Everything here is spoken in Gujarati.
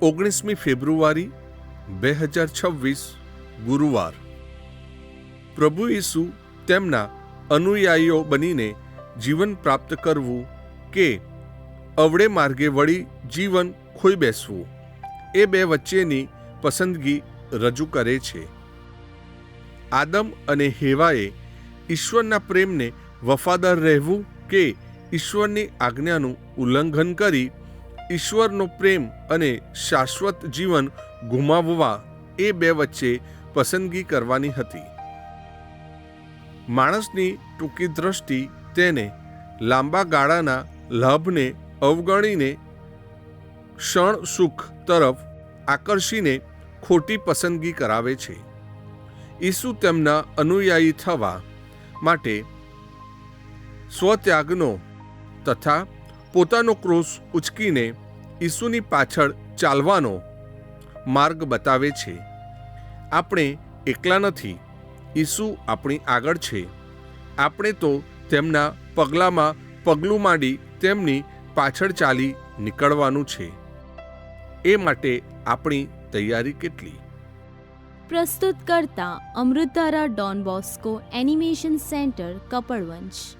ઓગણીસમી ફેબ્રુઆરી, બે હજાર છવ્વીસ, ગુરુવાર. પ્રભુ ઈસુ તેમના અનુયાયીઓ બનીને જીવન પ્રાપ્ત કરવું કે અવળે માર્ગે વળી જીવન ખોઈ બેસવું, એ બે વચ્ચેની પસંદગી રજૂ કરે છે. આદમ અને હેવાએ ઈશ્વરના પ્રેમને વફાદાર રહેવું કે ઈશ્વરની આજ્ઞાનું ઉલ્લંઘન કરી ઈશ્વરનો પ્રેમ અને શાશ્વત જીવન ગુમાવવા એ બે વચ્ચે પસંદગી કરવાની હતી. માણસની ટૂંકી દ્રષ્ટિ તેને લાંબા ગાળાના લાભને અવગણીને ક્ષણ સુખ તરફ આકર્ષીને ખોટી પસંદગી કરાવે છે. ઈસુ તેમના અનુયાયી થવા માટે સ્વત્યાગનો તથા પોતાનો ક્રોસ ઉચકીને ઈસુની પાછળ ચાલવાનો માર્ગ બતાવે છે. આપણે એકલા નથી. ઈસુ આપણી આગળ છે. આપણે તો તેમના પગલામાં પગલું માંડી તેમની પાછળ ચાલી નીકળવાનું છે. એ માટે આપણી તૈયારી કેટલી? પ્રસ્તુત કરતા Amrutdhara Don Bosco animation centre, Kapadvanj.